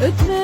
Ötme